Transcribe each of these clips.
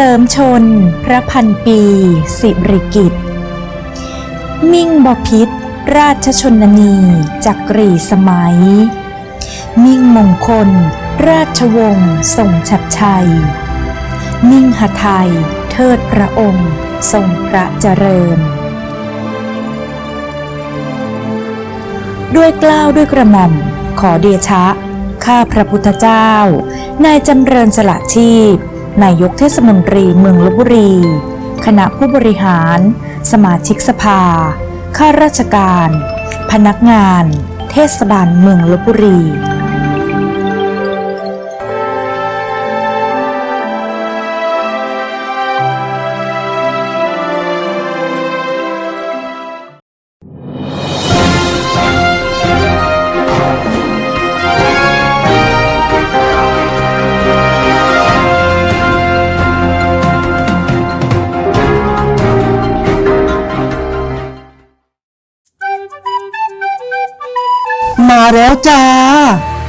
ลิมชน พระพันปี สิริกิตมิ่งบพิษ ราชชนนีจักรีสมัย มิ่งมงคล ราชวงศ์ทรงชัดชัย มิ่งหไทย เทิดพระองค์ ทรงพระเจริญ ด้วยกล้าวด้วยกระหม่อม ขอเดชะ ข้าพระพุทธเจ้า นายจำเริญสละชีพ นายกเทศมนตรีเมืองลบบุรี คณะผู้บริหาร สมาชิกสภา ข้าราชการ พนักงาน เทศบาลเมืองลบบุรี มาแล้วจ้า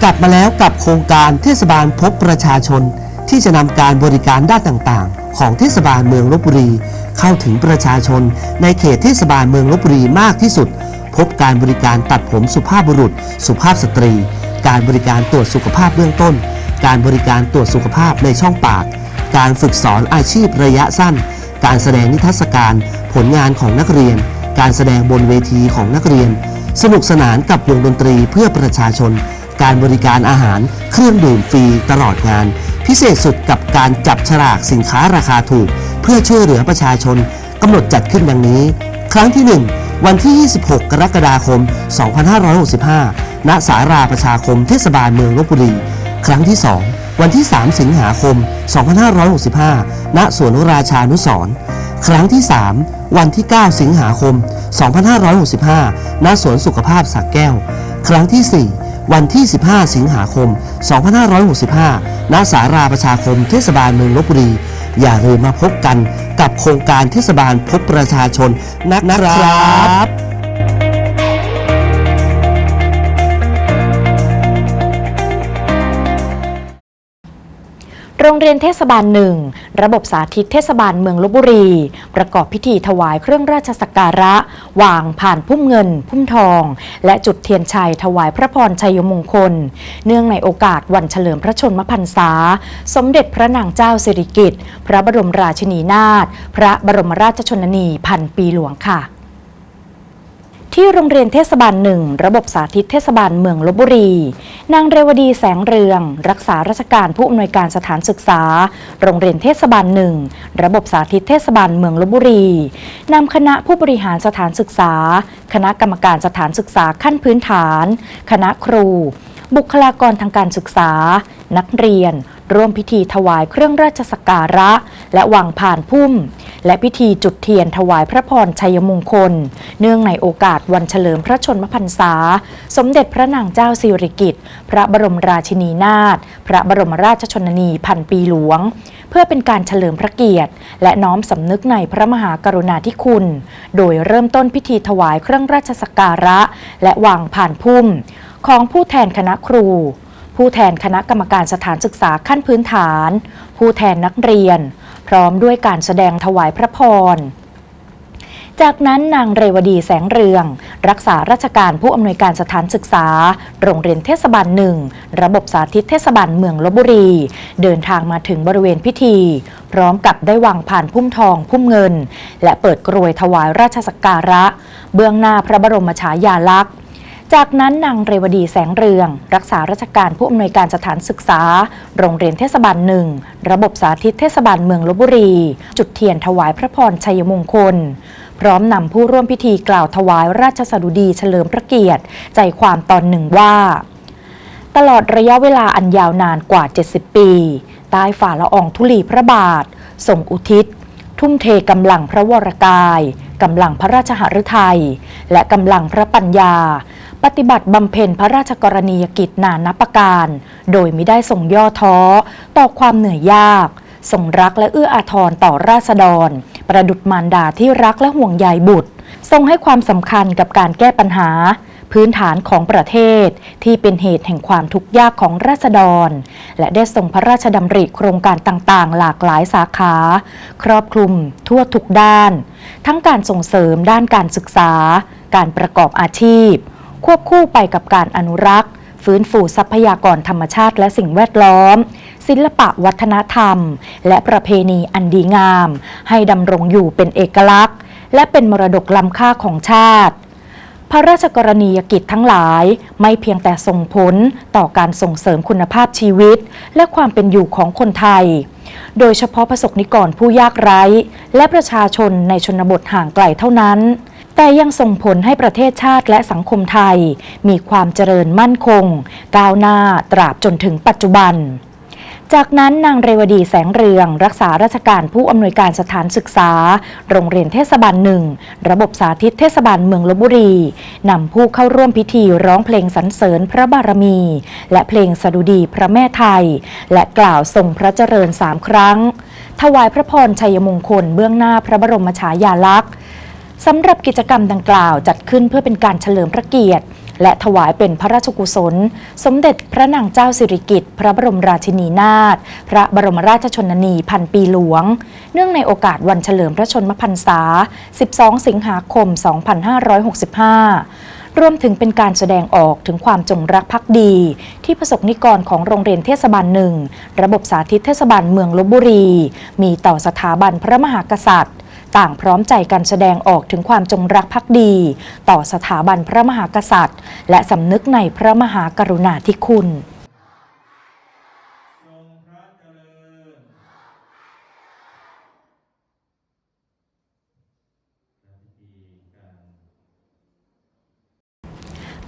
กลับมาแล้วกับโครงการเทศบาลพบประชาชน ที่จะนำการบริการด้านต่างๆ ของเทศบาลเมืองลบบุรี เข้าถึงประชาชน ในเขตเทศบาลเมืองลบบุรีมากที่สุด พบการบริการตัดผมสุภาพบุรุษ สุภาพสตรี การบริการตรวจสุขภาพเบื้องต้น การบริการตรวจสุขภาพในช่องปาก การฝึกสอนอาชีพระยะสั้น การแสดงนิทรรศการ ผลงานของนักเรียน การแสดงบนเวทีของนักเรียน สนุกสนานกับวงดนตรีเพื่อประชาชน การบริการอาหาร เครื่องดื่มฟรีตลอดงาน พิเศษสุดกับการจับฉลากสินค้าราคาถูก เพื่อช่วยเหลือประชาชนกำหนดจัดขึ้นดังนี้ ครั้งที่ 1 วันที่ 26 กรกฎาคม 2565 ณ สาราประชาคมเทศบาลเมืองลบบุรี ครั้งที่ 2 วันที่ 3 สิงหาคม 2565 ณ สวนราชานุสร์ ครั้งที่ 3 วันที่ 9 สิงหาคม 2565 ณ สวนสุขภาพสักแก้ว ครั้งที่ 4 วันที่ 15 สิงหาคม 2565 ณ สาราประชาคมเทศบาลเมืองลบบุรี อย่าลืมมาพบกันกับโครงการเทศบาลพบประชาชนนักนะครับ โรงเรียนเทศบาลหนึ่งระบบสาธิตเทศบาลเมืองลบบุรี ประกอบพิธีถวายเครื่องราชสักการะ วางผ่านพุ่มเงิน พุ่มทอง และจุดเทียนชัยถวายพระพรชัยมงคล เนื่องในโอกาสวันเฉลิมพระชนมพรรษา สมเด็จพระนางเจ้าสิริกิติ์พระบรมราชินีนาถพระบรมราชชนนีพันปีหลวงค่ะ ที่โรงเรียนเทศบาลหนึ่งระบบสาธิตเทศบาลเมืองลบบุรี นางเรวดีแสงเรือง รักษาราชการผู้อำนวยการสถานศึกษา โรงเรียนเทศบาลหนึ่งระบบสาธิตเทศบาลเมืองลบบุรีนำคณะผู้บริหารสถานศึกษา คณะกรรมการสถานศึกษาขั้นพื้นฐาน คณะครู บุคลากรทางการศึกษา นักเรียน ร่วมพิธีถวายเครื่องราชสักการะ และวางผ่านพุ่ม และพิธีจุดเทียนถวายพระพรชัยมงคล เนื่องในโอกาสวันเฉลิมพระชนมพรรษา สมเด็จพระนางเจ้าสิริกิติ์พระบรมราชินีนาถพระบรมราชชนนีพันปีหลวง เพื่อเป็นการเฉลิมพระเกียรติ และน้อมสำนึกในพระมหากรุณาธิคุณ โดยเริ่มต้นพิธีถวายเครื่องราชสักการะ และวางผ่านพุ่ม ของผู้แทนคณะครูผู้แทนคณะกรรมการสถานศึกษาขั้นพื้นฐาน ผู้แทนนักเรียน พร้อมด้วยการแสดงถวายพระพรจากนั้นนางเรวดีแสงเรือง รักษาราชการผู้อำนวยการสถานศึกษา โรงเรียนเทศบาลหนึ่ง ระบบสาธิตเทศบาลเมืองลบบุรี เดินทางมาถึงบริเวณพิธี พร้อมกับได้วางผ่านพุ่มทอง พุ่มเงิน และเปิดกรวยถวายราชสักการะ เบื้องหน้าพระบรมฉายาลักษณ์ จากนั้นนางเรวดีแสงเรือง รักษาราชการผู้อำนวยการสถานศึกษา โรงเรียนเทศบาลหนึ่ง ระบบสาธิตเทศบาลเมืองลบบุรี จุดเทียนถวายพระพรชัยมงคล พร้อมนำผู้ร่วมพิธีกล่าวถวายราชสดุดีเฉลิมพระเกียรติ ใจความตอนหนึ่งว่า ตลอดระยะเวลาอันยาวนานกว่า 70 ปีใต้ฝ่าละอองธุลีพระบาทส่งอุทิศ ทุ่มเทกำลังพระวรกายกำลังพระราชหฤทัย และกำลังพระปัญญา ปฏิบัติบำเพ็ญพระราชกรณียกิจนานับประการ โดยไม่ได้ส่งย่อท้อ ต่อความเหนื่อยยากทรงรักและเอื้ออาทรต่อราษฎร ประดุจมารดาที่รักและห่วงใยบุตร ทรงให้ความสำคัญกับการแก้ปัญหา พื้นฐานของประเทศที่เป็นเหตุแห่งความทุกข์ยากของราษฎร และได้ทรงพระราชดำริโครงการต่างๆ หลากหลายสาขา ครอบคลุมทั่วทุกด้าน ทั้งการส่งเสริมด้านการศึกษา การประกอบอาชีพ ควบคู่ไปกับการอนุรักษ์ ฟื้นฟูทรัพยากรธรรมชาติและสิ่งแวดล้อม ศิลปะวัฒนธรรม และประเพณีอันดีงาม ให้ดำรงอยู่เป็นเอกลักษณ์ และเป็นมรดกล้ำค่าของชาติพระราชกรณียกิจทั้งหลายไม่เพียงแต่ส่งผลต่อการส่งเสริมคุณภาพชีวิต และความเป็นอยู่ของคนไทย โดยเฉพาะประสบนิกรผู้ยากไร้ และประชาชนในชนบทห่างไกลเท่านั้น แต่ยังส่งผลให้ประเทศชาติและสังคมไทย มีความเจริญมั่นคง ก้าวหน้าตราบจนถึงปัจจุบัน จากนั้นนางเรวดีแสงเรือง รักษาราชการผู้อำนวยการสถานศึกษา โรงเรียนเทศบาลหนึ่ง ระบบสาธิตเทศบาลเมืองลบบุรี นำผู้เข้าร่วมพิธีร้องเพลงสรรเสริญพระบารมี และเพลงสดุดีพระแม่ไทย และกล่าวทรงพระเจริญสามครั้ง ถวายพระพรชัยมงคลเบื้องหน้าพระบรมฉายาลักษณ์ สำหรับกิจกรรมดังกล่าวจัดขึ้นเพื่อเป็นการเฉลิมพระเกียรติ และถวายเป็นพระราชกุศล สมเด็จพระนางเจ้าสิริกิติ์พระบรมราชินีนาถพระบรมราชชนนีพันปีหลวง เนื่องในโอกาสวันเฉลิมพระชนมพรรษา 12 สิงหาคม 2565รวมถึงเป็นการแสดงออกถึงความจงรักภักดี ที่ประสบนิกรของโรงเรียนเทศบาลหนึ่ง ระบบสาธิตเทศบาลเมืองลบบุรี มีต่อสถาบันพระมหากษัตริย์ ต่างพร้อมใจกันแสดงออกถึงความจงรักภักดี ต่อสถาบันพระมหากษัตริย์ และสำนึกในพระมหากรุณาธิคุณ